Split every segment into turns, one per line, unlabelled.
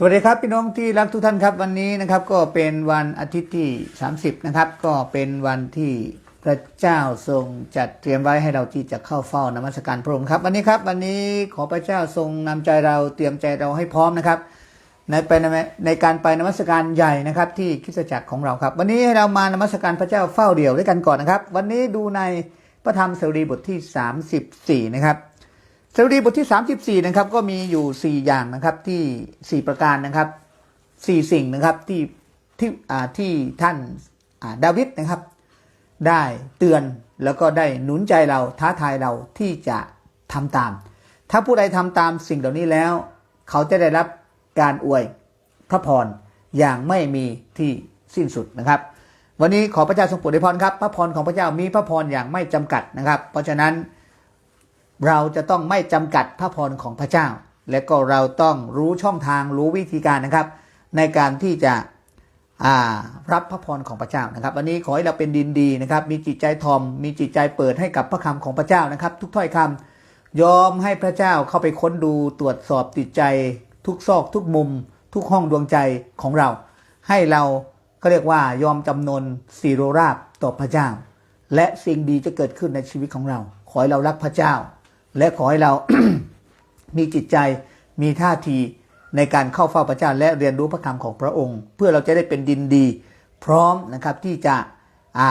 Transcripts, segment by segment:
สวัสดีครับพี่น้องที่รักทุกท่านครับวันนี้นะครับก็เป็นวันอาทิตย์ที่ 30 นะครับ ก็เป็นวันที่พระเจ้าทรงจัดเตรียมไว้ให้เราที่จะเข้าเฝ้านมัสการพระองค์ครับ วันนี้ครับวันนี้ขอพระเจ้าทรงนำใจเราเตรียมใจเราให้พร้อมนะครับในไปในในการไปนมัสการใหญ่นะครับที่คริสตจักรของเราครับ วันนี้ให้เรามานมัสการพระเจ้าเฝ้าเดี่ยวด้วยกันก่อนนะครับ วันนี้ดูในพระธรรมสดุดีบทที่ 34 นะครับ สดุดีบทที่ 34 นะครับ ก็มีอยู่ 4 อย่างนะครับที่ 4 ประการนะครับ 4 สิ่งนะครับที่ที่อ่าที่ท่านอ่าดาวิดนะครับ ได้เตือนแล้วก็ได้หนุนใจเราท้าทายเราที่จะทำตาม ถ้าผู้ใดทำตามสิ่งเหล่านี้แล้ว เขาจะได้รับการอวยพระพรอย่างไม่มีที่สิ้นสุดนะครับ วันนี้ขอพระเจ้าทรงโปรดให้พรครับ พระพรของพระเจ้ามีพระพรอย่างไม่จำกัดนะครับ เพราะฉะนั้น เราจะต้องไม่จำกัดพระพรของพระเจ้า และก็เราต้องรู้ช่องทางรู้วิธีการนะครับ ในการที่จะรับพระพรของพระเจ้านะครับวันนี้ขอให้เราเป็นดินดีนะครับ มีจิตใจทอม มีจิตใจเปิดให้กับพระคำของพระเจ้านะครับ ทุกถ้อยคำยอมให้พระเจ้าเข้าไปค้นดูตรวจสอบจิตใจ ทุกซอกทุกมุม ทุกห้องดวงใจของเรา ให้เราก็เรียกว่ายอมจำนนสีโรราบต่อพระเจ้า และสิ่งดีจะเกิดขึ้นในชีวิตของเรา ขอให้เรารักพระเจ้า และขอให้เรา มีจิตใจมีท่าทีในการเข้าเฝ้าพระเจ้าและเรียนรู้พระคำของพระองค์ เพื่อเราจะได้เป็นดินดี พร้อมนะครับที่จะอ่า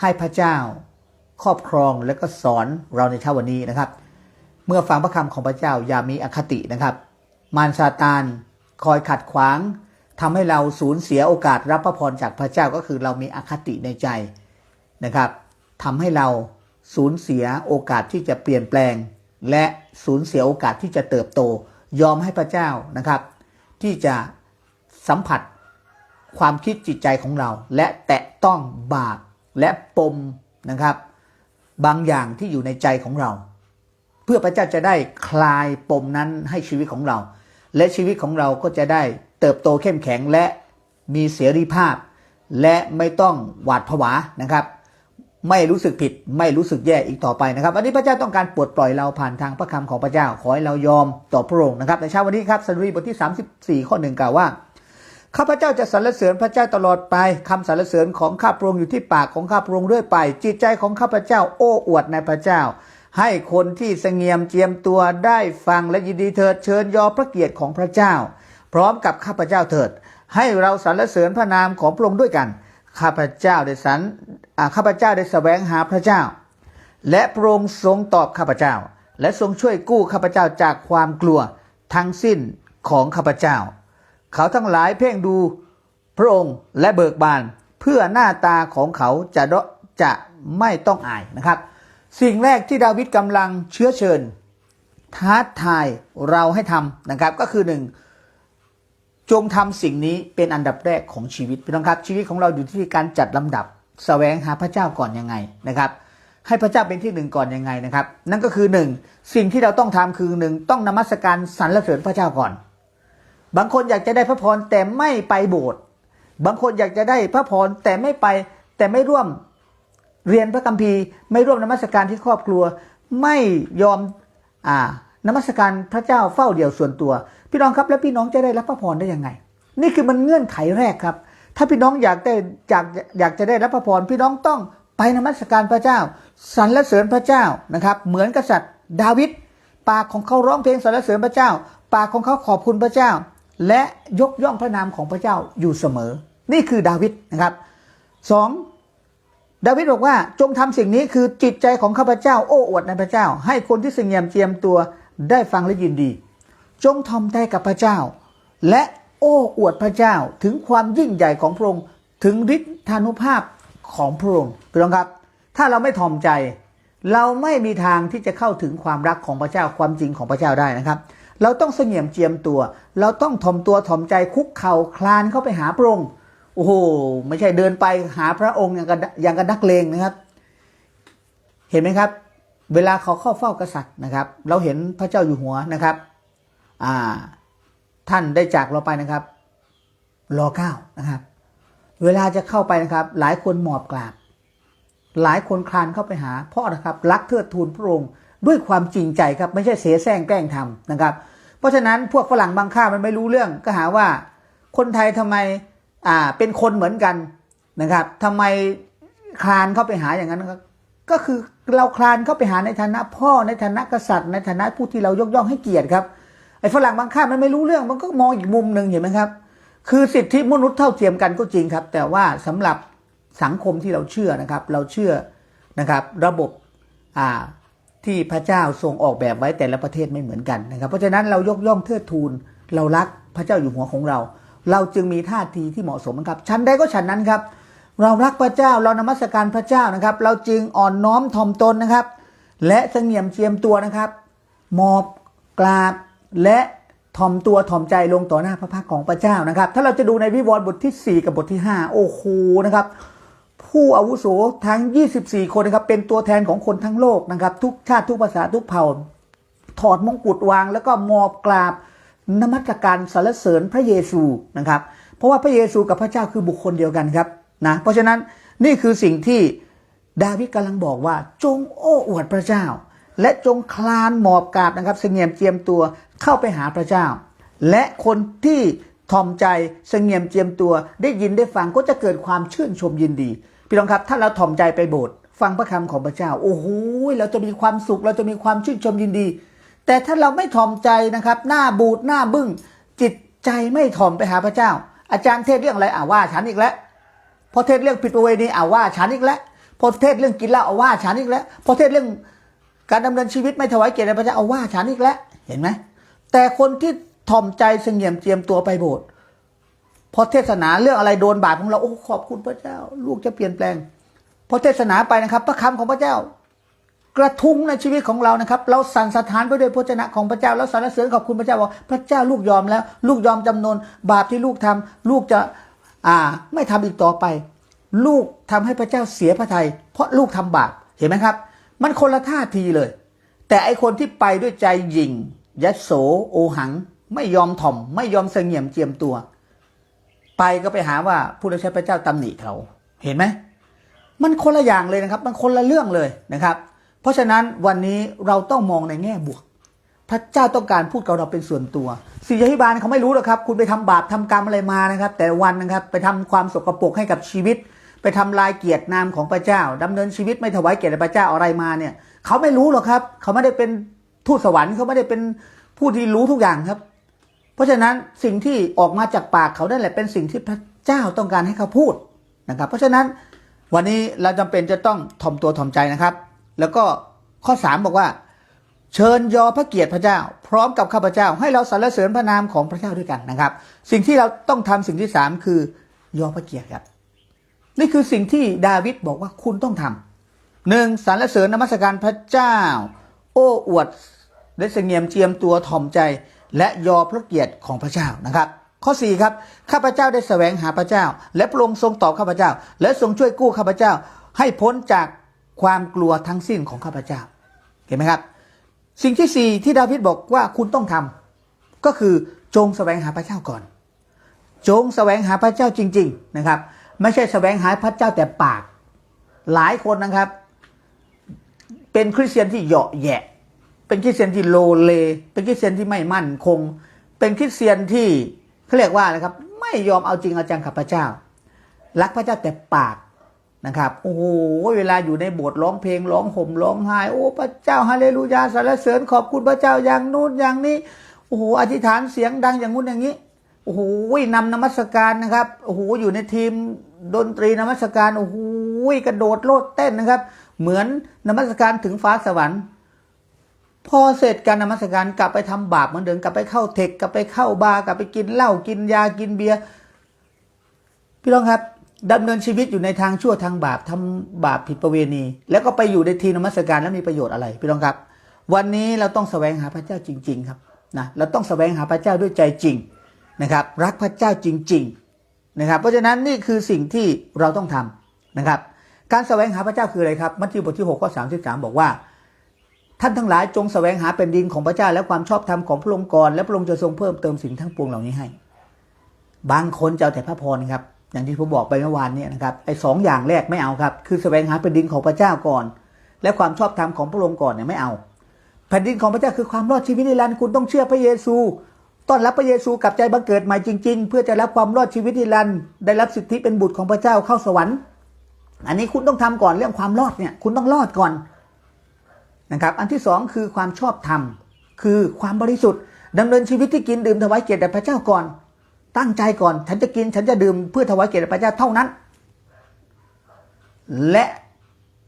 ให้พระเจ้าครอบครองและก็สอนเราในเช้าวันนี้นะครับ เมื่อฟังพระคำของพระเจ้าอย่ามีอคตินะครับ มารซาตานคอยขัดขวางทำให้เราสูญเสียโอกาสรับพระพรจากพระเจ้าก็คือเรามีอคติในใจนะครับทำให้เรา สูญเสียโอกาสที่จะเปลี่ยนแปลง และสูญเสียโอกาสที่จะเติบโต ยอมให้พระเจ้านะครับ ที่จะสัมผัสความคิดจิตใจของเรา และแตะต้องบาปและปมนะครับ บางอย่างที่อยู่ในใจของเรา เพื่อพระเจ้าจะได้คลายปมนั้นให้ชีวิตของเรา และชีวิตของเราก็จะได้เติบโตเข้มแข็งและมีเสรีภาพ และไม่ต้องหวาดผวานะครับ ไม่รู้สึกผิด ไม่รู้สึกแย่อีกต่อไปนะครับวันนี้พระเจ้าต้องการปลดปล่อยเราผ่านทางพระคำของพระเจ้า ขอให้เรายอมต่อพระองค์นะครับ ในเช้าวันนี้ครับสดุดีบทที่ 34 ข้อหนึ่งกล่าวว่าข้าพเจ้าจะสรรเสริญพระเจ้าตลอดไปคำสรรเสริญของข้าพระองค์อยู่ที่ปากของข้าพระองค์เรื่อยไป จิตใจของข้าพเจ้าโอ้อวดในพระเจ้า ให้คนที่เสงี่ยมเจียมตัวได้ฟังและยินดีเถิดเชิญยอพระเกียรติของพระเจ้า พร้อมกับข้าพเจ้าเถิด ให้เราสรรเสริญพระนามของพระองค์ด้วยกัน ข้าพเจ้าได้สรรอ่าข้าพเจ้าได้แสวงหาพระเจ้า และพระองค์ทรงตอบข้าพเจ้า และทรงช่วยกู้ข้าพเจ้าจากความกลัวทั้งสิ้นของข้าพเจ้า เขาทั้งหลายเพ่งดูพระองค์และเบิกบาน เพื่อหน้าตาของเขาจะจะไม่ต้องอายนะครับ สิ่งแรกที่ดาวิดกำลังเชื้อเชิญ ท้าทายเราให้ทำนะครับก็คือหนึ่ง จงทำสิ่งนี้เป็นอันดับแรกของชีวิตพี่น้องครับชีวิตของเราอยู่ที่การจัดลำดับแสวงหาพระเจ้าก่อนยังไงนะครับ ให้พระเจ้าเป็นที่หนึ่งก่อนยังไงนะครับ นั่นก็คือหนึ่งสิ่งที่เราต้องทำคือหนึ่งต้องนมัสการสรรเสริญพระเจ้าก่อน บางคนอยากจะได้พระพรแต่ไม่ไปโบสถ์บางคนอยากจะได้พระพรแต่ไม่ไปแต่ไม่ร่วมเรียนพระคัมภีร์ไม่ร่วมนมัสการที่ครอบครัว ไม่ยอมอ่านมัสการพระเจ้าเฝ้าเดี่ยวส่วนตัว พี่น้องครับแล้วพี่น้องจะได้รับพระพรได้ยังไง นี่คือมันเงื่อนไขแรกครับ ถ้าพี่น้องอยากได้อยากอยากจะได้รับพระพรพี่น้องต้องไปนมัสการพระเจ้าสรรเสริญพระเจ้านะครับ เหมือนกษัตริย์ดาวิดปากของเขาร้องเพลงสรรเสริญพระเจ้า ปากของเขาขอบคุณพระเจ้า และยกย่องพระนามของพระเจ้าอยู่เสมอ นี่คือดาวิดนะครับสองดาวิดบอกว่าจงทำสิ่งนี้คือจิตใจของข้าพเจ้าโอ้อวดในพระเจ้า ให้คนที่เสงี่ยมเจียมตัวได้ฟังและยินดี จงทอมใจกับพระเจ้า และโอ้อวดพระเจ้าถึงความยิ่งใหญ่ของพระองค์ถึงฤทธานุภาพของพระองค์พี่น้องครับ ถ้าเราไม่ทอมใจ เราไม่มีทางที่จะเข้าถึงความรักของพระเจ้าความจริงของพระเจ้าได้นะครับ เราต้องเสงี่ยมเจียมตัว เราต้องถ่อมตัวถ่อมใจคุกเข่าคลานเข้าไปหาพระองค์โอ้โหไม่ใช่เดินไปหาพระองค์อย่างกับอย่างกับนักเลงนะครับ เห็นไหมครับ เวลาเขาเข้าเฝ้ากษัตริย์นะครับ เราเห็นพระเจ้าอยู่หัวนะครับ ท่านได้จากเราไปนะครับรอเก้านะครับ เวลาจะเข้าไปนะครับ หลายคนหมอบกราบ หลายคนคลานเข้าไปหาเพราะนะครับ รักเทิดทูนพระองค์ด้วยความจริงใจครับไม่ใช่เสียแซงแกล้งทำนะครับ เพราะฉะนั้นพวกฝรั่งบางค่ามันไม่รู้เรื่องก็หาว่าคนไทยทำไมอ่าเป็นคนเหมือนกันนะครับทำไมคลานเข้าไปหาอย่างนั้นครับก็คือเราคลานเข้าไปหาในฐานะพ่อในฐานะกษัตริย์ ในฐานะผู้ที่เรายกย่องให้เกียรติครับ ไอ้ฝรั่งบางค่ามันไม่รู้เรื่องมันก็มองอีกมุมหนึ่งเห็นไหมครับ คือสิทธิมนุษย์เท่าเทียมกันก็จริงครับ แต่ว่าสำหรับสังคมที่เราเชื่อนะครับ เราเชื่อนะครับ ระบบอ่าที่พระเจ้าทรงออกแบบไว้แต่ละประเทศไม่เหมือนกันนะครับ เพราะฉะนั้นเรายกย่องเทิดทูนเรารักพระเจ้าอยู่หัวของเรา เราจึงมีท่าทีที่เหมาะสมครับชั้นใดก็ฉันนั้นครับ เรารักพระเจ้าเรานมัสการพระเจ้านะครับ เราจึงอ่อนน้อมถ่อมตนนะครับ และเสงี่ยมเจียมตัวนะครับมอบกราบ และถ่อมตัวถ่อมใจลงต่อหน้าพระพักของพระเจ้านะครับ ถ้าเราจะดูในวิวรณ์บทที่ 4 กับบทที่ 5 โอ้โหนะครับ ผู้อาวุโสทั้ง 24 คนนะครับ เป็นตัวแทนของคนทั้งโลกนะครับ ทุกชาติทุกภาษาทุกเผ่า ถอดมงกุฎวาง แล้วก็มอบกราบนมัสการสรรเสริญพระเยซูนะครับ เพราะว่าพระเยซูกับพระเจ้าคือบุคคลเดียวกันครับนะเพราะฉะนั้นนี่คือสิ่งที่ดาวิดกำลังบอกว่าจงโอ้อวดพระเจ้า และจงคลานหมอบกราบนะครับเสงี่ยมเจียมตัวเข้าไปหาพระเจ้า และคนที่ทอมใจเสงี่ยมเจียมตัวได้ยินได้ฟังก็จะเกิดความชื่นชมยินดี พี่น้องครับ ถ้าเราถ่อมใจไปโบสถ์ฟังพระคำของพระเจ้า โอ้โหเราจะมีความสุข เราจะมีความชื่นชมยินดี แต่ถ้าเราไม่ถ่อมใจนะครับ หน้าบูดหน้าบึ้ง จิตใจไม่ถ่อมไปหาพระเจ้า อาจารย์เทศเรื่องอะไรอ่าว่าฉันอีกแล้วพอเทศเรื่องผิดประเวณีอ่าว่าฉันอีกแล้วพอเทศเรื่องกินเหล้าเอาว่าฉันอีกแล้วพอเทศเรื่อง การดำเนินชีวิตไม่ถวายเกียรติพระเจ้าเอาว่าฉันอีกแล้วเห็นไหมแต่คนที่ถ่อมใจเสงี่ยมเจียมตัวไปโบสถ์พอเทศนาเรื่องอะไรโดนบาปของเราโอ้ขอบคุณพระเจ้า ลูกจะเปลี่ยนแปลงพอเทศนาไปนะครับ พระคำของพระเจ้า กระทุ้งในชีวิตของเรานะครับ เราสั่นสถานไปด้วยพระเจนะของพระเจ้า แล้วสรรเสริญขอบคุณพระเจ้าว่าพระเจ้าลูกยอมแล้ว ลูกยอมจำนนบาปที่ลูกทำลูกจะอ่าไม่ทำอีกต่อไป ลูกทำให้พระเจ้าเสียพระทยัยเพราะลูกทำบาปเห็นไหมครับ มันคนละท่าทีเลย แต่ไอคนที่ไปด้วยใจหยิงยัดโสโอหัง ไม่ยอมถ่อม ไม่ยอมเสงี่ยมเจียมตัว ไปก็ไปหาว่าผู้รับใช้พระเจ้าตำหนิเขา เห็นไหมมันคนละอย่างเลยนะครับ มันคนละเรื่องเลยนะครับ เพราะฉะนั้นวันนี้เราต้องมองในแง่บวก พระเจ้าต้องการพูดกับเราเป็นส่วนตัวศิษยาภิบาลเขาไม่รู้หรอกครับ คุณไปทำบาปทำกรรมอะไรมานะครับ แต่วันนะครับ ไปทำความสกปรกให้กับชีวิต ไปทำลายเกียรตินามของพระเจ้าดำเนินชีวิตไม่ถวายเกียรติพระเจ้าอะไรมาเนี่ยเขาไม่รู้หรอกครับ เขาไม่ได้เป็นทูตสวรรค์เขาไม่ได้เป็นผู้ที่รู้ทุกอย่างครับ เพราะฉะนั้นสิ่งที่ออกมาจากปากเขานั่นแหละเป็นสิ่งที่พระเจ้าต้องการให้เขาพูดนะครับ เพราะฉะนั้นวันนี้เราจำเป็นจะต้องถ่อมตัวถ่อมใจนะครับ แล้วก็ข้อสามบอกว่า เชิญยอพระเกียรติพระเจ้า พร้อมกับข้าพเจ้า ให้เราสรรเสริญพระนามของพระเจ้าด้วยกันนะครับ สิ่งที่เราต้องทำสิ่งที่สามคือยอพระเกียรติครับ นี่คือสิ่งที่ดาวิดบอกว่าคุณต้องทำหนึ่งสรรเสริญนมัสการพระเจ้า โอ้อวดได้เสงี่ยมเจียมตัวถ่อมใจ และยอพระเกียรติของพระเจ้านะครับ ข้อ4ครับข้าพเจ้าได้แสวงหาพระเจ้า และพระองค์ทรงตอบข้าพเจ้า และทรงช่วยกู้ข้าพเจ้า ให้พ้นจากความกลัวทั้งสิ้นของข้าพเจ้า เห็นไหมครับ สิ่งที่สี่ที่ดาวิดบอกว่าคุณต้องทำก็คือจงแสวงหาพระเจ้าก่อน จงแสวงหาพระเจ้าจริง ๆนะครับ ไม่ใช่แสวงหาพระเจ้าแต่ปาก หลายคนนะครับ เป็นคริสเตียนที่เหยาะแยะ เป็นคริสเตียนที่โลเล เป็นคริสเตียนที่ไม่มั่นคง เป็นคริสเตียนที่เขาเรียกว่าอะครับ ไม่ยอมเอาจริงเอาจังกับพระเจ้า รักพระเจ้าแต่ปากนะครับโอ้โหเวลาอยู่ในโบสถ์ร้องเพลงร้องห่มร้องไห้โอ้พระเจ้าฮาเลลูยาสรรเสริญขอบคุณพระเจ้าอย่างนู้นอย่างนี้โอ้โหอธิษฐานเสียงดังอย่างนู้นอย่างนี้ โอ้โหนำนมัสการนะครับโอ้โหอยู่ในทีมดนตรีนมัสการโอ้โหกระโดดโลดเต้นนะครับ เหมือนนมัสการถึงฟ้าสวรรค์พอเสร็จการนมัสการกลับไปทำบาปเหมือนเดิมกลับไปเข้าเทคกลับไปเข้าบาร์กลับไปกินเหล้ากินยากินเบียร์พี่น้องครับดำเนินชีวิตอยู่ในทางชั่วทางบาปทำบาปผิดประเวณี แล้วก็ไปอยู่ในทีนมัสการแล้วมีประโยชน์อะไรพี่น้องครับ วันนี้เราต้องแสวงหาพระเจ้าจริง ๆ ครับนะเราต้องแสวงหาพระเจ้าด้วยใจจริง นะครับรักพระเจ้าจริงๆนะครับเพราะฉะนั้นนี่คือสิ่งที่เราต้องทำนะครับการแสวงหาพระเจ้าคืออะไรครับมัทธิวบทที่6ข้อ33 บอกว่า ท่านทั้งหลายจงแสวงหาเป็นดินของพระเจ้าและความชอบธรรมของพระองค์ก่อนและพระองค์จะทรงเพิ่มเติมสิ่งทั้งปวงเหล่านี้ให้ บางคนจะเอาแต่พระพรครับอย่างที่ผมบอกไปเมื่อวานเนี่ยนะครับไอ้สองอย่างแรกไม่เอาครับ คือแสวงหาเป็นดินของพระเจ้าก่อน และความชอบธรรมของพระองค์ก่อนเนี่ยไม่เอา แผ่นดินของพระเจ้าคือความรอดชีวิตนิรันดร์คุณต้องเชื่อพระเยซู ต้อนรับพระเยซูกลับใจบังเกิดใหม่จริง ๆ เพื่อจะรับความรอดชีวิตนิรันดร์ได้รับสิทธิเป็นบุตรของพระเจ้าเข้าสวรรค์ อันนี้คุณต้องทำก่อนเรื่องความรอดเนี่ยคุณต้องรอดก่อนนะครับ อันที่สองคือความชอบธรรม คือความบริสุทธิ์ดำเนินชีวิตที่กินดื่มถวายเกียรติแด่พระเจ้าก่อน ตั้งใจก่อน ฉันจะกินฉันจะดื่มเพื่อถวายเกียรติแด่พระเจ้าเท่านั้น และ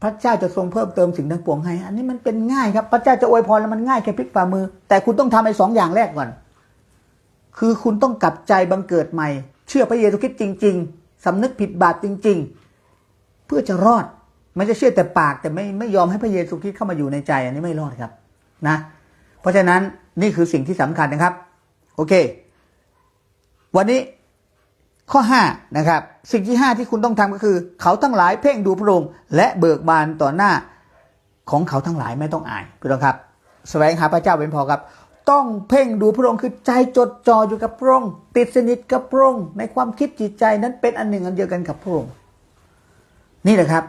พระเจ้าจะทรงเพิ่มเติมสิ่งทั้งปวงให้ อันนี้มันเป็นง่ายครับ พระเจ้าจะอวยพรแล้วมันง่ายแค่พลิกฝ่ามือ แต่คุณต้องทำไอ้สองอย่างแรกก่อน คือคุณต้องกลับใจบังเกิดใหม่ เชื่อพระเยซูคริสต์จริง ๆสำนึกผิดบาปจริง ๆ เพื่อจะรอดไม่จะเชื่อแต่ปากแต่ไม่ไม่ยอมให้พระเยซูคริสต์เข้ามาอยู่ในใจอันนี้ไม่รอดครับนะเพราะฉะนั้นนี่คือสิ่งที่สำคัญนะครับ โอเค วันนี้ข้อ5นะครับสิ่งที่ 5 ที่คุณต้องทำก็คือ เขาทั้งหลายเพ่งดูพระองค์และเบิกบานต่อหน้าของเขาทั้งหลายไม่ต้องอายพี่น้องครับสแสวงหาพระเจ้าเป็นพอครับ ต้องเพ่งดูพระองค์คือใจจดจ่ออยู่กับพระองค์ติดสนิทกับพระองค์ในความคิดจิตใจนั้นเป็นอันหนึ่งอันเดียวกันกับพระองค์นี่แหละครับ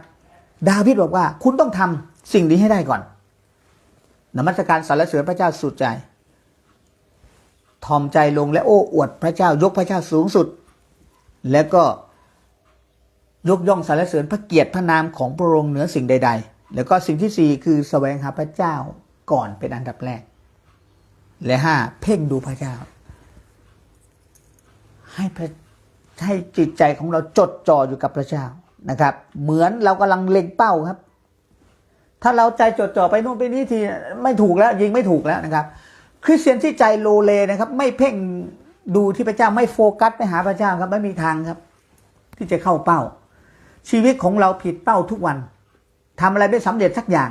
ดาวิดบอกว่า คุณต้องทำสิ่งนี้ให้ได้ก่อนนมัสการสรรเสริญพระเจ้าสุดใจทอมใจลงและโอ้อวดพระเจ้ายกพระเจ้าสูงสุด แล้วก็ยกย่องสรรเสริญพระเกียรติพระนามของพระองค์เหนือสิ่งใด ๆ แล้วก็สิ่งที่สี่คือแสวงหาพระเจ้าก่อนเป็นอันดับแรก และห้าเพ่งดูพระเจ้า ให้พระให้จิตใจของเราจดจ่ออยู่กับพระเจ้านะครับ เหมือนเรากำลังเล็งเป้าครับ ถ้าเราใจจดจ่อไปนู่นไปนี่ทีไม่ถูกแล้ว ยิงไม่ถูกแล้วนะครับ คริสเตียนที่ใจโลเลนะครับ ไม่เพ่งดูที่พระเจ้าไม่โฟกัสไปหาพระเจ้าครับไม่มีทางครับ ที่จะเข้าเป้า ชีวิตของเราผิดเป้าทุกวันทำอะไรไม่สำเร็จสักอย่าง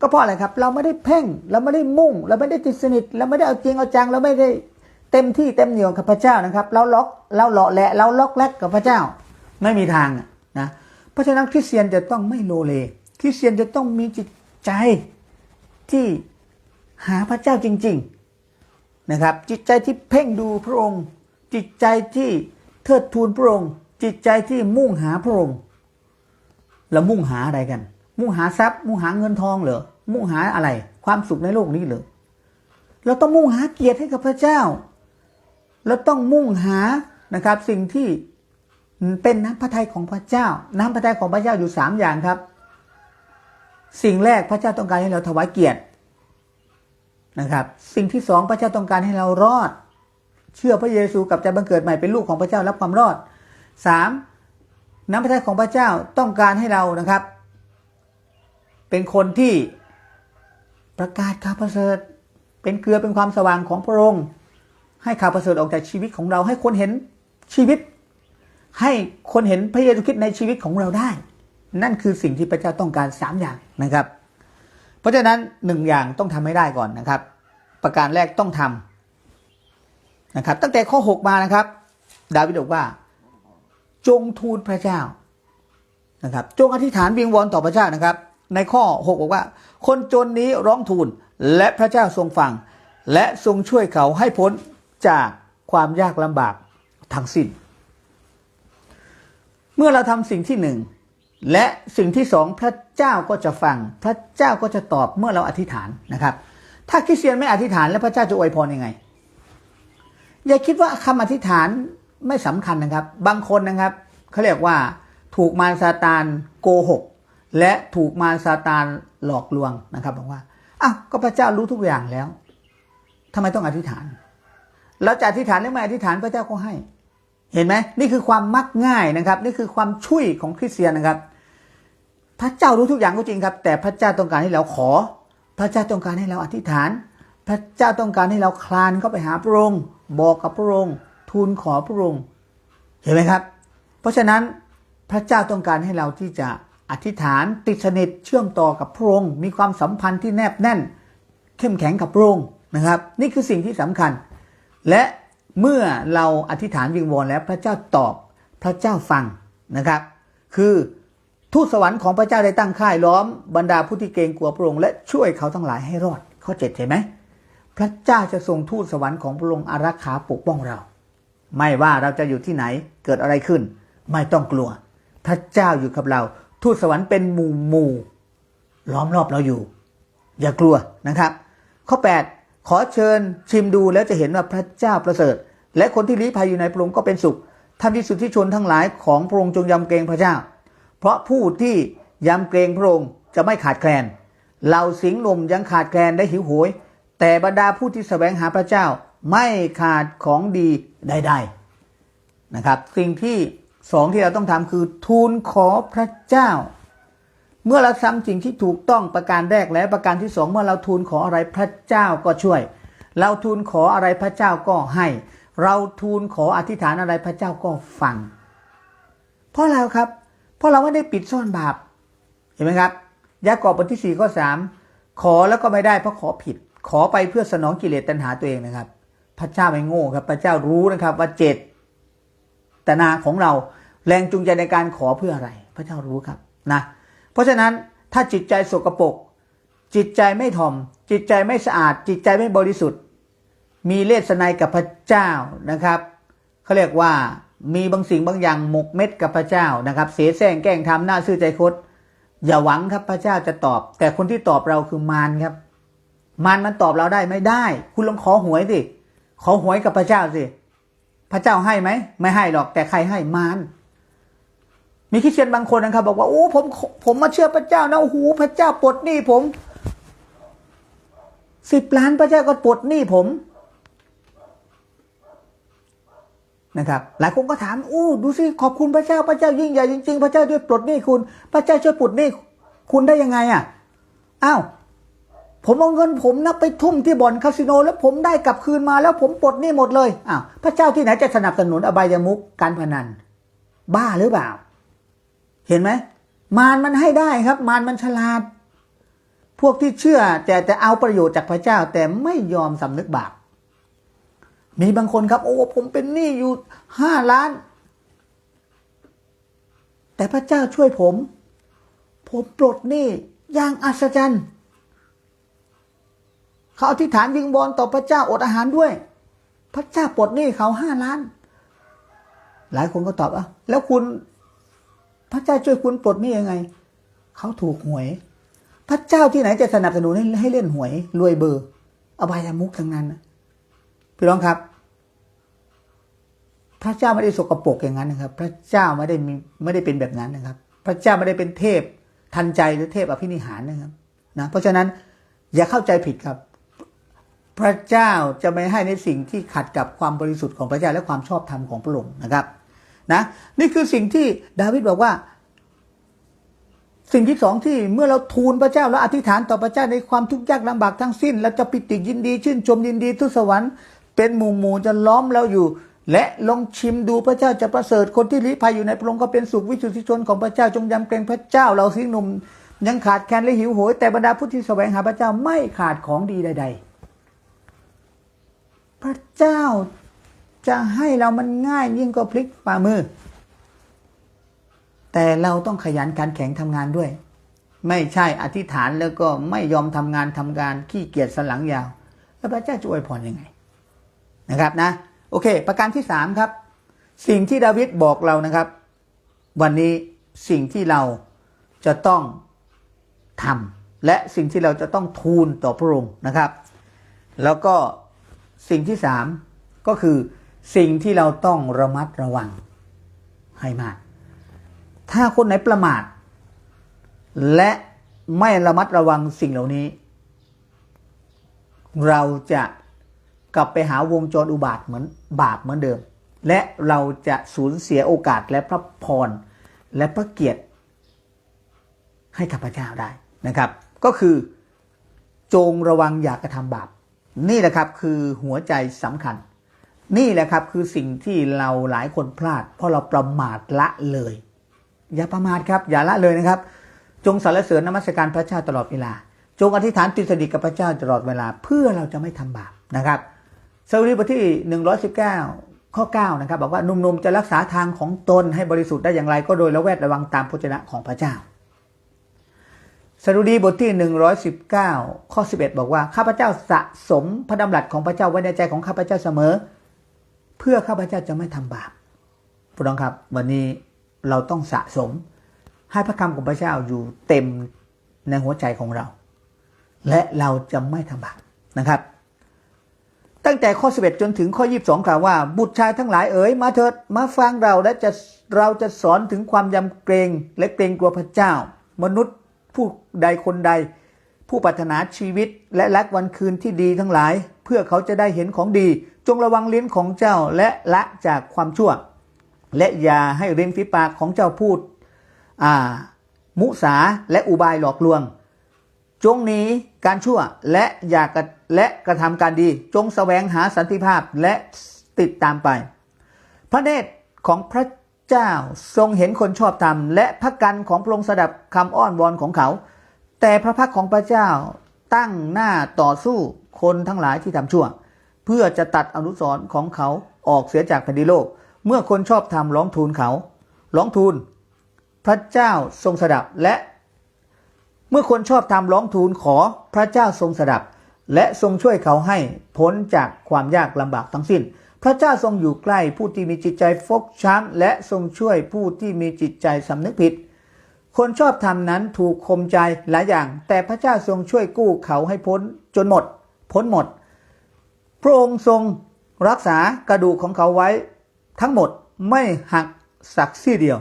ก็เพราะอะไรครับ เราไม่ได้เพ่ง เราไม่ได้มุ่ง เราไม่ได้ติดสนิท เราไม่ได้เอาจริงเอาจัง เราไม่ได้เต็มที่เต็มเหนียวกับพระเจ้านะครับ เราล็อกเราเลาะแหละเราล็อกแลกกับพระเจ้า ไม่มีทางนะ เพราะฉะนั้นคริสเตียนจะต้องไม่โลเล คริสเตียนจะต้องมีจิตใจที่หาพระเจ้าจริง ๆนะครับ จิตใจที่เพ่งดูพระองค์ จิตใจที่เทิดทูนพระองค์ จิตใจที่มุ่งหาพระองค์ แล้วมุ่งหาอะไรกัน มุ่งหาทรัพย์ มุ่งหาเงินทองเหรอมุ่งหาอะไร ความสุขในโลกนี้เหรอเราต้องมุ่งหาเกียรติให้กับพระเจ้าเราต้องมุ่งหานะครับ สิ่งที่เป็นน้ำพระทัยของพระเจ้า น้ำพระทัยของพระเจ้าอยู่สามอย่างครับ สิ่งแรกพระเจ้าต้องการให้เราถวายเกียรตินะครับ สิ่งที่สองพระเจ้าต้องการให้เรารอด เชื่อพระเยซูกลับใจบังเกิดใหม่เป็นลูกของพระเจ้ารับความรอดสามน้ำพระทัยของพระเจ้าต้องการให้เรานะครับ เป็นคนที่ประกาศข่าวประเสริฐ เป็นเกลือเป็นความสว่างของพระองค์ ให้ข่าวประเสริฐออกจากชีวิตของเรา ให้คนเห็นชีวิต ให้คนเห็นพระเยซูคริสต์ในชีวิตของเราได้ นั่นคือสิ่งที่พระเจ้าต้องการสามอย่างนะครับ เพราะฉะนั้นหนึ่งอย่างต้องทำให้ได้ก่อนนะครับ ประการแรกต้องทำนะครับ ตั้งแต่ข้อ 6 มานะครับ ดาวิดบอกว่า จงทูลพระเจ้านะครับ จงอธิษฐานวิงวอนต่อพระเจ้านะครับ ในข้อ 6 บอกว่า คนจนนี้ร้องทูลและพระเจ้าทรงฟัง และทรงช่วยเขาให้พ้นจากความยากลำบากทั้งสิ้น เมื่อเราทำสิ่งที่หนึ่งและสิ่งที่สองพระเจ้าก็จะฟัง พระเจ้าก็จะตอบเมื่อเราอธิษฐานนะครับ ถ้าคริสเตียนไม่อธิษฐานแล้วพระเจ้าจะอวยพรยังไง อย่าคิดว่าคำอธิษฐานไม่สำคัญนะครับ บางคนนะครับเขาเรียกว่าถูกมารซาตานโกหก และถูกมารซาตานหลอกลวงนะครับ บอกว่าอ้าวก็พระเจ้ารู้ทุกอย่างแล้วทำไมต้องอธิษฐานเราจะอธิษฐานหรือไม่อธิษฐานพระเจ้าก็ให้ เห็นไหมนี่คือความมักง่ายนะครับ นี่คือความช่วยของคริสเตียนนะครับ พระเจ้ารู้ทุกอย่างก็จริงครับ แต่พระเจ้าต้องการให้เราขอ พระเจ้าต้องการให้เราอธิษฐาน พระเจ้าต้องการให้เราคลานเข้าไปหาพระองค์บอกกับพระองค์ทูลขอพระองค์เห็นไหมครับ เพราะฉะนั้นพระเจ้าต้องการให้เราที่จะ อธิษฐานติดสนิทเชื่อมต่อกับพระองค์มีความสัมพันธ์ที่แนบแน่น เข้มแข็งกับพระองค์นะครับ นี่คือสิ่งที่สำคัญ และเมื่อเราอธิษฐานวิงวอนแล้วพระเจ้าตอบพระเจ้าฟังนะครับ คือทูตสวรรค์ของพระเจ้าได้ตั้งค่ายล้อมบรรดาผู้ที่เกรงกลัวพระองค์และช่วยเขาทั้งหลายให้รอดข้อเจ็ดเห็นไหมพระเจ้าจะส่งทูตสวรรค์ของพระองค์อารักขาปกป้องเรา ไม่ว่าเราจะอยู่ที่ไหนเกิดอะไรขึ้น ไม่ต้องกลัว พระเจ้าอยู่กับเรา ทูตสวรรค์เป็นหมู่หมู่ล้อมรอบเราอยู่ อย่ากลัวนะครับ ข้อ 8 ขอเชิญชิมดูแล้วจะเห็นว่าพระเจ้าประเสริฐ และคนที่ลี้ภัยอยู่ในพระองค์ก็เป็นสุข ท่านที่สุดที่ชนทั้งหลายของพระองค์จงยำเกรงพระเจ้า เพราะผู้ที่ยำเกรงพระองค์จะไม่ขาดแคลนเหล่าสิงห์หนุ่มยังขาดแคลนได้หิวโหย แต่บรรดาผู้ที่แสวงหาพระเจ้าไม่ขาดของดีใดๆนะครับ สิ่งที่ สองที่เราต้องทำคือทูลขอพระเจ้า เมื่อเราทำสิ่งที่ถูกต้องประการแรกแล้วประการที่สองเมื่อเราทูลขออะไรพระเจ้าก็ช่วย เราทูลขออะไรพระเจ้าก็ให้ เราทูลขออธิษฐานอะไรพระเจ้าก็ฟัง เพราะอะไรครับ เพราะเราไม่ได้ปิดซ่อนบาปเห็นไหมครับยากอบบทที่สี่ข้อสามขอแล้วก็ไม่ได้เพราะขอผิด ขอไปเพื่อสนองกิเลสตัณหาตัวเองนะครับ พระเจ้าไม่โง่ครับ พระเจ้ารู้นะครับว่าเจตนาของเรา แรงจูงใจในการขอเพื่ออะไร พระเจ้ารู้ครับนะเพราะฉะนั้นถ้าจิตใจสกปรกจิตใจไม่ถ่อม จิตใจไม่สะอาด จิตใจไม่บริสุทธิ์ มีเลสไนยกับพระเจ้านะครับเขาเรียกว่ามีบางสิ่งบางอย่างหมกเม็ดกับพระเจ้านะครับ เสียแซงแกล้งทำหน้าซื่อใจคดอย่าหวังครับพระเจ้าจะตอบ แต่คนที่ตอบเราคือมารครับ มารมันตอบเราได้ไม่ได้ คุณลองขอหวยสิขอหวยกับพระเจ้าสิพระเจ้าให้ไหมไม่ให้หรอกแต่ใครให้มาร มีคริสเตียนบางคนนะครับ บอกว่าโอ้ผมผมมาเชื่อพระเจ้านะโอ้โหพระเจ้าปลดหนี้ผมสิบล้านพระเจ้าก็ปลดหนี้ผมนะครับ หลายคนก็ถามอู้ดูสิขอบคุณพระเจ้าพระเจ้ายิ่งใหญ่จริงๆ พระเจ้าช่วยปลดหนี้คุณ พระเจ้าช่วยปลดหนี้คุณได้ยังไงอะอ้าวผมเอาเงินผมนะไปทุ่มที่บ่อนคาสิโน แล้วผมได้กลับคืนมาแล้วผมปลดหนี้หมดเลยอ้าวพระเจ้าที่ไหนจะสนับสนุนอบายมุกการพนัน บ้าหรือเปล่า เห็นไหมมารมันให้ได้ครับ มารมันฉลาด พวกที่เชื่อแต่แต่เอาประโยชน์จากพระเจ้า แต่ไม่ยอมสำนึกบาปมีบางคนครับ โอ้ผมเป็นหนี้อยู่ห้าล้าน แต่พระเจ้าช่วยผม ผมปลดหนี้อย่างอัศจรรย์เขาอธิษฐานวิงบอลต่อพระเจ้าอดอาหารด้วย พระเจ้าปลดหนี้เขาห้าล้าน หลายคนก็ตอบอะแล้วคุณ พระเจ้าช่วยคุณปลดนี้ยังไง เขาถูกหวย พระเจ้าที่ไหนจะสนับสนุนให้ใหเล่นหวย รวยเบอร์ อบายามุกทั้งนั้นพี่น้องครับ พระเจ้าไม่ได้สกปรกอย่างนั้นนะครับ พระเจ้าไม่ได้มีไม่ได้เป็นแบบนั้นนะครับ พระเจ้าไม่ได้เป็นเทพทันใจหรือเทพอภินิหารนะครับนะเพราะฉะนั้นอย่าเข้าใจผิดครับ พระเจ้าจะไม่ให้ในสิ่งที่ขัดกับความบริสุทธิ์ของพระเจ้าและความชอบธรรมของพระองค์นะครับ นะนี่คือสิ่งที่ดาวิดบอกว่า สิ่งที่สองที่เมื่อเราทูลพระเจ้าแล้วอธิษฐานต่อพระเจ้าในความทุกข์ยากลำบากทั้งสิ้นเราจะปิติยินดี ชื่นชมยินดีทุสวรรค์เป็นหมู่หมู่จะล้อมเราอยู่ และลองชิมดูพระเจ้าจะประเสริฐคนที่ลี้ภัยอยู่ในพระองค์ก็เป็นสุขวิสุทธิชนของพระเจ้าจงยำเกรงพระเจ้าเราสิงหนุ่มยังขาดแคลนและหิวโหย แต่บรรดาผู้ที่แสวงหาพระเจ้าไม่ขาดของดีใด ๆ พระเจ้า จะให้เรามันง่ายยิ่งกว่าพลิกฝ่ามือ แต่เราต้องขยันการแข่งทำงานด้วย ไม่ใช่อธิษฐานแล้วก็ไม่ยอมทำงานทำการขี้เกียจสลังยาว แล้วพระเจ้าจะอวยพรยังไงนะครับนะ โอเค ประการที่สามครับ สิ่งที่ดาวิดบอกเรานะครับ วันนี้สิ่งที่เราจะต้องทำและสิ่งที่เราจะต้องทูลต่อพระองค์นะครับ แล้วก็สิ่งที่สามก็คือ สิ่งที่เราต้องระมัดระวังให้มาก ถ้าคนไหนประมาท และไม่ระมัดระวังสิ่งเหล่านี้ เราจะกลับไปหาวงจรอุบาทเหมือนบาปเหมือนเดิม และเราจะสูญเสียโอกาสและพระพรและพระเกียรติ ให้กับพระเจ้าได้นะครับ ก็คือจงระวังอย่ากระทำบาป นี่แหละครับคือหัวใจสำคัญ นี่แหละครับคือสิ่งที่เราหลายคนพลาด เพราะเราประมาทละเลย อย่าประมาทครับ อย่าละเลยนะครับ จงสรรเสริญนมัสการพระเจ้าตลอดเวลา จงอธิษฐานติดสนิทกับพระเจ้าตลอดเวลา เพื่อเราจะไม่ทำบาปนะครับสดุดีบทที่ 119 ข้อ 9 นะครับ บอกว่าหนุ่มๆจะรักษาทางของตนให้บริสุทธิ์ได้อย่างไร ก็โดยระแวดระวังตามพระเจ้าของพระเจ้าสดุดีบทที่ 119 ข้อ 11 บอกว่าข้าพเจ้าสะสมพระดำรัสของพระเจ้าไว้ในใจของข้าพเจ้าเสมอ เพื่อข้าพเจ้าจะไม่ทำบาปพี่น้องครับ วันนี้เราต้องสะสม ให้พระคำของพระเจ้าอยู่เต็มในหัวใจของเรา และเราจะไม่ทำบาปนะครับ ตั้งแต่ข้อ 11 จนถึงข้อ 22 กล่าวว่า บุตรชายทั้งหลายเอ๋ยมาเถิดมาฟังเราและจะเราจะสอนถึงความยำเกรงและเกรงกลัวพระเจ้า มนุษย์ผู้ใดคนใด ผู้ปรารถนาชีวิตและรักวันคืนที่ดีทั้งหลาย เพื่อเขาจะได้เห็นของดี จงระวังลิ้นของเจ้าและละจากความชั่ว และอย่าให้ริมฝีปากของเจ้าพูดอ่ามุสาและอุบายหลอกลวง จงหนีการชั่วและอย่ากระและกระทำการดี จงแสวงหาสันติภาพและติดตามไป พระเนตรของพระเจ้าทรงเห็นคนชอบธรรม และพระกันของพระองค์สดับคำอ้อนวอนของเขา แต่พระพักของพระเจ้าตั้งหน้าต่อสู้คนทั้งหลายที่ทำชั่ว เพื่อจะตัดอนุสรณ์ของเขาออกเสียจากแผ่นดินโลก เมื่อคนชอบธรรมร้องทูลเขา ร้องทูล พระเจ้าทรงสดับและ เมื่อคนชอบธรรมร้องทูลขอพระเจ้าทรงสดับ และทรงช่วยเขาให้พ้นจากความยากลำบากทั้งสิ้น พระเจ้าทรงอยู่ใกล้ผู้ที่มีจิตใจฟกช้ำและทรงช่วยผู้ที่มีจิตใจสำนึกผิด คนชอบธรรมนั้นถูกคมใจหลายอย่าง แต่พระเจ้าทรงช่วยกู้เขาให้พ้นจนหมด พ้นหมด พระองค์ทรงรักษากระดูกของเขาไว้ ทั้งหมดไม่หักสักซี่เดียว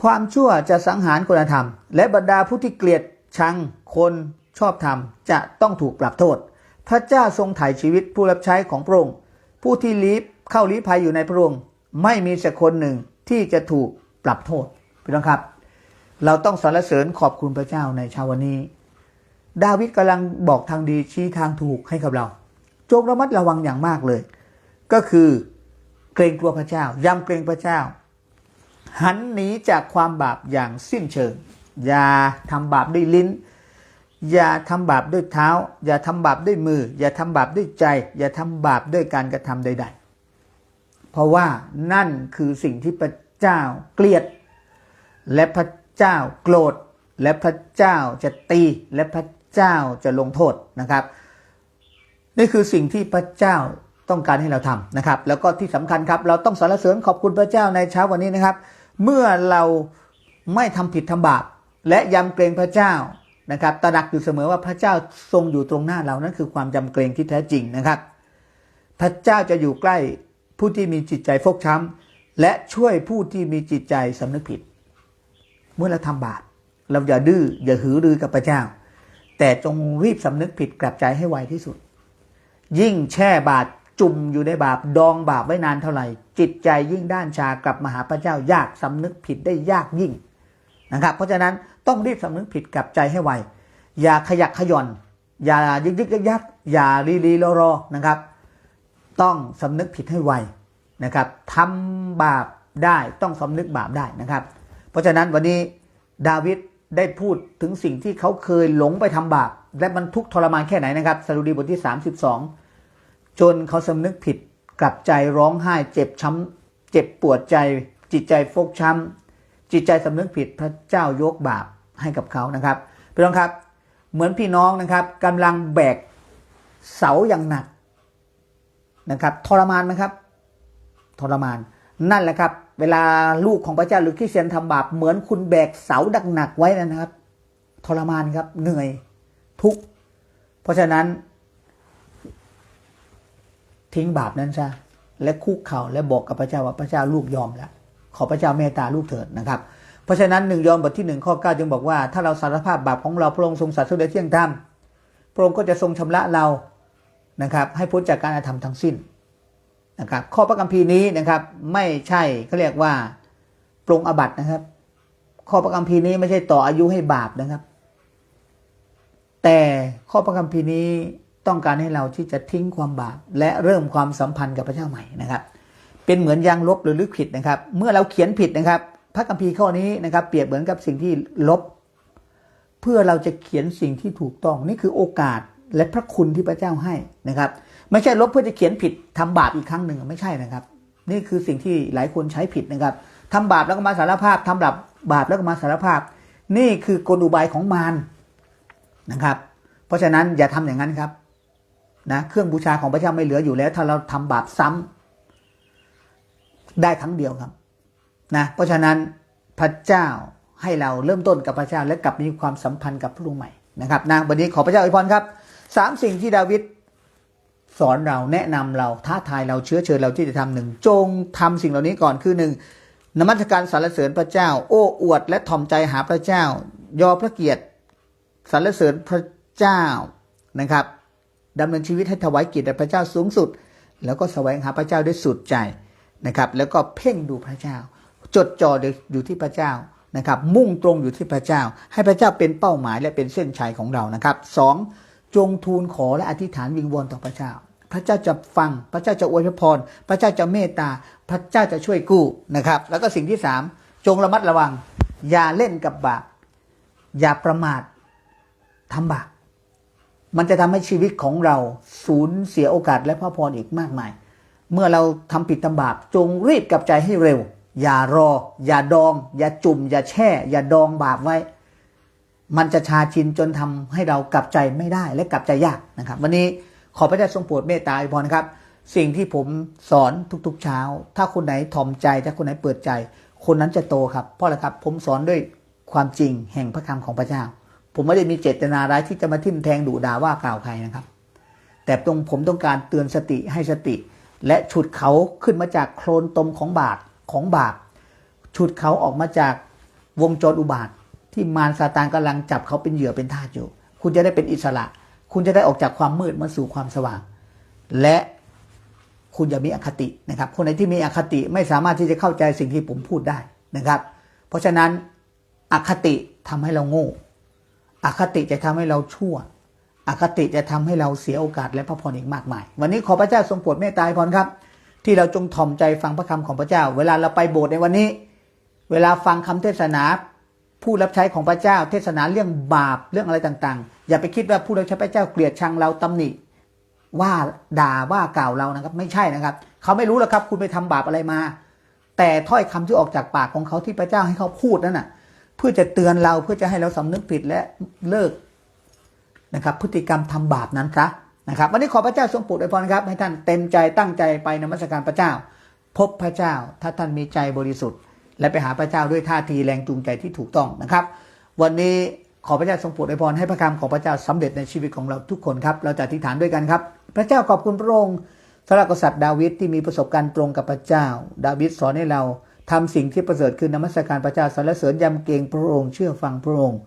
ความชั่วจะสังหารคุณธรรม และบรรดาผู้ที่เกลียดชังคนชอบธรรมจะต้องถูกปรับโทษ พระเจ้าทรงถ่ายชีวิตผู้รับใช้ของพระองค์ผู้ที่ลีบเข้าลี้ภัยอยู่ในพระองค์ไม่มีสักคนหนึ่งที่จะถูกปรับโทษ พี่น้องครับ เราต้องสรรเสริญขอบคุณพระเจ้าในเช้าวันนี้ ดาวิดกำลังบอกทางดีชี้ทางถูกให้กับเรา จงระมัดระวังอย่างมากเลย ก็คือเกรงกลัวพระเจ้ายำเกรงพระเจ้า หันหนีจากความบาปอย่างสิ้นเชิง อย่าทำบาปด้วยลิ้น อย่าทำบาปด้วยเท้า อย่าทำบาปด้วยมือ อย่าทำบาปด้วยใจ อย่าทำบาปด้วยการกระทำใด ๆ เพราะว่านั่นคือสิ่งที่พระเจ้าเกลียด และพระเจ้าโกรธ และพระเจ้าจะตีและพระเจ้าจะลงโทษนะครับ นี่คือสิ่งที่พระเจ้าต้องการให้เราทำนะครับ แล้วก็ที่สำคัญครับ เราต้องสรรเสริญขอบคุณพระเจ้าในเช้าวันนี้นะครับ เมื่อเราไม่ทำผิดทำบาปและยำเกรงพระเจ้านะครับตระหนักอยู่เสมอว่าพระเจ้าทรงอยู่ตรงหน้าเรานั่นคือความยำเกรงที่แท้จริงนะครับ พระเจ้าจะอยู่ใกล้ผู้ที่มีจิตใจฟกช้ำและช่วยผู้ที่มีจิตใจสำนึกผิด มื่อเราทำบาปเราอย่าดื้ออย่าหือรือกับพระเจ้า แต่จงรีบสำนึกผิดกลับใจให้ไวที่สุด ยิ่งแช่บาปจุ่มอยู่ในบาปดองบาปไว้นานเท่าไหร่ จิตใจยิ่งด้านชากลับมาหาพระเจ้ายากสำนึกผิดได้ยากยิ่งนะครับ เพราะฉะนั้นต้องรีบสำนึกผิดกลับใจให้ไวอย่าขยักขย่อน อย่ายึกยึกยักยักอย่ารีรีรอรอนะครับ ต้องสำนึกผิดให้ไวนะครับทำบาปได้ต้องสำนึกบาปได้นะครับ เพราะฉะนั้นวันนี้ดาวิดได้พูดถึงสิ่งที่เขาเคยหลงไปทำบาปและมันทุกทรมานแค่ไหนนะครับสดุดีบทที่ 32 จนเขาสำนึกผิดกลับใจร้องไห้เจ็บช้ำเจ็บปวดใจ จิตใจฟกช้ำจิตใจสำนึกผิดพระเจ้ายกบาปให้กับเขานะครับพี่น้องครับเหมือนพี่น้องนะครับกำลังแบกเสาอย่างหนักนะครับ ทรมานไหมครับ ทรมาน นั่นแหละครับ เวลาลูกของพระเจ้าหรือคริสเตียนทำบาปเหมือนคุณแบกเสาดักหนักไว้นะครับ ทรมานครับเหนื่อยทุกเพราะฉะนั้น ทิ้งบาปนั้นซะและคุกเข่าและบอกกับพระเจ้าว่าพระเจ้าลูกยอมแล้วขอพระเจ้าเมตตาลูกเถิดนะครับ เพราะฉะนั้นหนึ่งยอห์นบทที่หนึ่งข้อเก้าจึงบอกว่า ถ้าเราสารภาพบาปของเราพระองค์ทรงสัตย์สุดเที่ยงธรรมพระองค์ก็จะทรงชำระเรานะครับ ให้พ้นจากการกระทำทั้งสิ้น นะครับข้อพระคัมภีร์นี้นะครับไม่ใช่เขาเรียกว่าปรงอบัตนะครับ ข้อพระคัมภีร์นี้ไม่ใช่ต่ออายุให้บาปนะครับ แต่ข้อพระคัมภีร์นี้ต้องการให้เราที่จะทิ้งความบาปและเริ่มความสัมพันธ์กับพระเจ้าใหม่นะครับ เป็นเหมือนยางลบหรือลึกผิดนะครับ เมื่อเราเขียนผิดนะครับ พระคัมภีร์ข้อนี้นะครับ เปรียบเหมือนกับสิ่งที่ลบ เพื่อเราจะเขียนสิ่งที่ถูกต้องนี่คือโอกาสและพระคุณที่พระเจ้าให้นะครับ ไม่ใช่ลบเพื่อจะเขียนผิดทำบาปอีกครั้งหนึ่งไม่ใช่นะครับ นี่คือสิ่งที่หลายคนใช้ผิดนะครับทำบาปแล้วก็มาสารภาพทำบาปบาปแล้วก็มาสารภาพ นี่คือกลอุบายของมารนะครับ เพราะฉะนั้นอย่าทำอย่างนั้นครับนะเครื่องบูชาของพระเจ้าไม่เหลืออยู่แล้ว ถ้าเราทำบาปซ้ำได้ครั้งเดียวครับนะเพราะฉะนั้นพระเจ้าให้เราเริ่มต้นกับพระเจ้าและกลับมีความสัมพันธ์กับพระองค์ใหม่นะครับนะวันนี้ขอพระเจ้าอวยพรครับสามสิ่งที่ดาวิด สอนเราแนะนำเราท้าทายเราเชื้อเชิญเราที่จะทำหนึ่งจงทำสิ่งเหล่านี้ก่อนคือหนึ่งนมัสการสรรเสริญพระเจ้า โอ้อวดและถ่อมใจหาพระเจ้า ยอพระเกียรติสรรเสริญพระเจ้านะครับดำเนินชีวิตให้ถวายเกียรติแด่พระเจ้าสูงสุด แล้วก็แสวงหาพระเจ้าด้วยสุดใจนะครับ แล้วก็เพ่งดูพระเจ้า จดจ่ออยู่ที่พระเจ้านะครับ มุ่งตรงอยู่ที่พระเจ้า ให้พระเจ้าเป็นเป้าหมายและเป็นเส้นชัยของเรานะครับสอง จงทูลขอและอธิษฐานวิงวอนต่อพระเจ้า พระเจ้าจะฟัง พระเจ้าจะอวยพร พระเจ้าจะเมตตา พระเจ้าจะช่วยกู้นะครับ แล้วก็สิ่งที่สามจงระมัดระวัง อย่าเล่นกับบาป อย่าประมาททำบาป มันจะทำให้ชีวิตของเราสูญเสียโอกาสและพระพรอีกมากมาย เมื่อเราทำผิดทำบาป จงรีบกลับใจให้เร็ว อย่ารอ อย่าดอง อย่าจุ่ม อย่าแช่ อย่าดองบาปไว้ มันจะชาชินจนทำให้เรากลับใจไม่ได้และกลับใจยากนะครับ วันนี้ขอพระเจ้าทรงโปรดเมตตาอวยพรครับ สิ่งที่ผมสอนทุกๆเช้า ถ้าคนไหนถ่อมใจถ้าคนไหนเปิดใจ คนนั้นจะโตครับ เพราะอะไรครับผมสอนด้วยความจริงแห่งพระคำของพระเจ้า ผมไม่ได้มีเจตนาร้ายที่จะมาทิ่มแทงดุด่าว่ากล่าวใครนะครับ แต่ตรงผมต้องการเตือนสติให้สติ และฉุดเขาขึ้นมาจากโคลนตมของบาปของบาปฉุดเขาออกมาจากวงจรอุบาท ที่มารซาตานกำลังจับเขาเป็นเหยื่อเป็นทาสอยู่ คุณจะได้เป็นอิสระ คุณจะได้ออกจากความมืดมาสู่ความสว่าง และคุณอย่ามีอคตินะครับ คนไหนที่มีอคติไม่สามารถที่จะเข้าใจสิ่งที่ผมพูดได้นะครับ เพราะฉะนั้นอคติทำให้เราโง่ อคติจะทำให้เราชั่ว อคติจะทำให้เราเสียโอกาสและพระพรอีกมากมาย วันนี้ขอพระเจ้าทรงโปรดเมตตาพรครับ ที่เราจงถ่อมใจฟังพระคำของพระเจ้า เวลาเราไปโบสถ์ในวันนี้ เวลาฟังคำเทศนา ผู้รับใช้ของพระเจ้า เทศนาเรื่องบาปเรื่องอะไรต่างๆ อย่าไปคิดว่าผู้รับใช้พระเจ้าเกลียดชังเราตำหนิว่าด่าว่ากล่าวเรานะครับ ไม่ใช่นะครับ เขาไม่รู้หรอกครับ คุณไปทำบาปอะไรมา แต่ถ้อยคำที่ออกจากปากของเขาที่พระเจ้าให้เขาพูดนั่นน่ะ เพื่อจะเตือนเราเพื่อจะให้เราสำนึกผิดและเลิกนะครับ พฤติกรรมทำบาปนั้นซะนะครับ วันนี้ขอพระเจ้าทรงโปรดอวยพรครับ ให้ท่านเต็มใจตั้งใจไปนมัสการพระเจ้า พบพระเจ้า ถ้าท่านมีใจบริสุทธิ์ และไปหาพระเจ้าด้วยท่าทีแรงจูงใจที่ถูกต้องนะครับ วันนี้ขอพระเจ้าทรงโปรดอวยพรให้พระคำของพระเจ้าสำเร็จในชีวิตของเราทุกคนครับ เราจะอธิษฐานด้วยกันครับ พระเจ้าขอบคุณพระองค์สำหรับกษัตริย์ดาวิดที่มีประสบการณ์ตรงกับพระเจ้า ดาวิดสอนให้เราทำสิ่งที่ประเสริฐคือนมัสการพระเจ้าสรรเสริญยำเกรงพระองค์เชื่อฟังพระองค์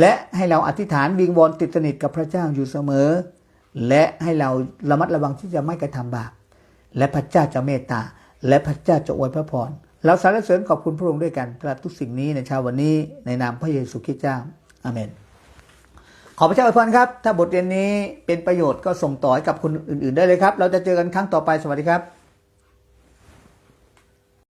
และให้เราอธิษฐานวิงวอนติดสนิทกับพระเจ้าอยู่เสมอ และให้เราระมัดระวังที่จะไม่กระทำบาปและพระเจ้าจะเมตตา และพระเจ้าจะอวยพระพร เราสรรเสริญขอบคุณพระองค์ด้วยกันสำหรับทุกสิ่งนี้ในเช้าวันนี้ในนามพระเยซูคริสต์เจ้าอาเมน ขอพระเจ้าอวยพรครับ ถ้าบทเรียนนี้เป็นประโยชน์ก็ส่งต่อให้กับคนอื่น ๆ ได้เลยครับ เราจะเจอกันครั้งต่อไปสวัสดีครับ